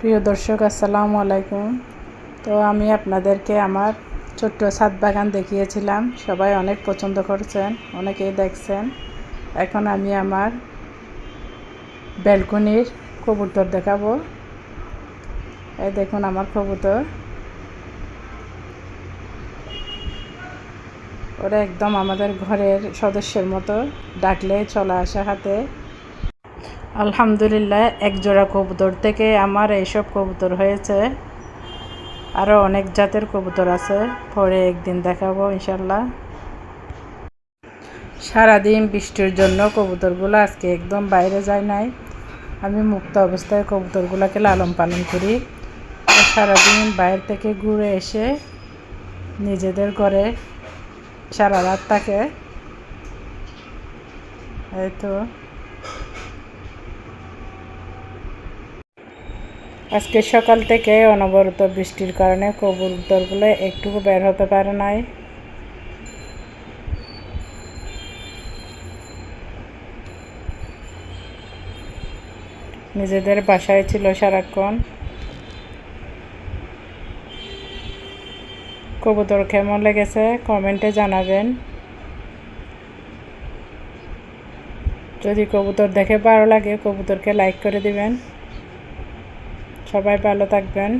প্রিয় দর্শক, আসসালামু আলাইকুম। তো আমি আপনাদেরকে আমার ছোট্ট ছাদ বাগান দেখিয়েছিলাম। সবাই অনেক পছন্দ করছেন, অনেকেই দেখছেন। এখন আমি আমার ব্যালকনির কবুতর দেখাবো। এই দেখুন আমার কবুতর। ওরা একদম আমাদের ঘরের সদস্যের মতো ডাকলে চলে আসে হাতে। আলহামদুলিল্লাহ, এক জোড়া কবুতর থেকে আমার এইসব কবুতর হয়েছে। আরও অনেক জাতের কবুতর আছে, পরে একদিন দেখাবো ইনশাল্লাহ সারাদিন বৃষ্টির জন্য কবুতরগুলো আজকে একদম বাইরে যায় নাই। আমি মুক্ত অবস্থায় কবুতরগুলোকে লালন পালন করি। সারাদিন বাইরে থেকে ঘুরে এসে নিজেদের ঘরে সারা রাত থাকে। এই তো। আজকে সকাল থেকে অনবরত বৃষ্টির কারণে কবুতরগুলো একটুকু বের হতে পারে নাই। নিজেদের বাসায় ছিল সারাক্ষণ। কবুতর কেমন লেগেছে কমেন্টে জানাবেন। যদি কবুতর দেখে ভালো লাগে, কবুতরকে লাইক করে দিবেন। সবাই ভালো থাকবেন।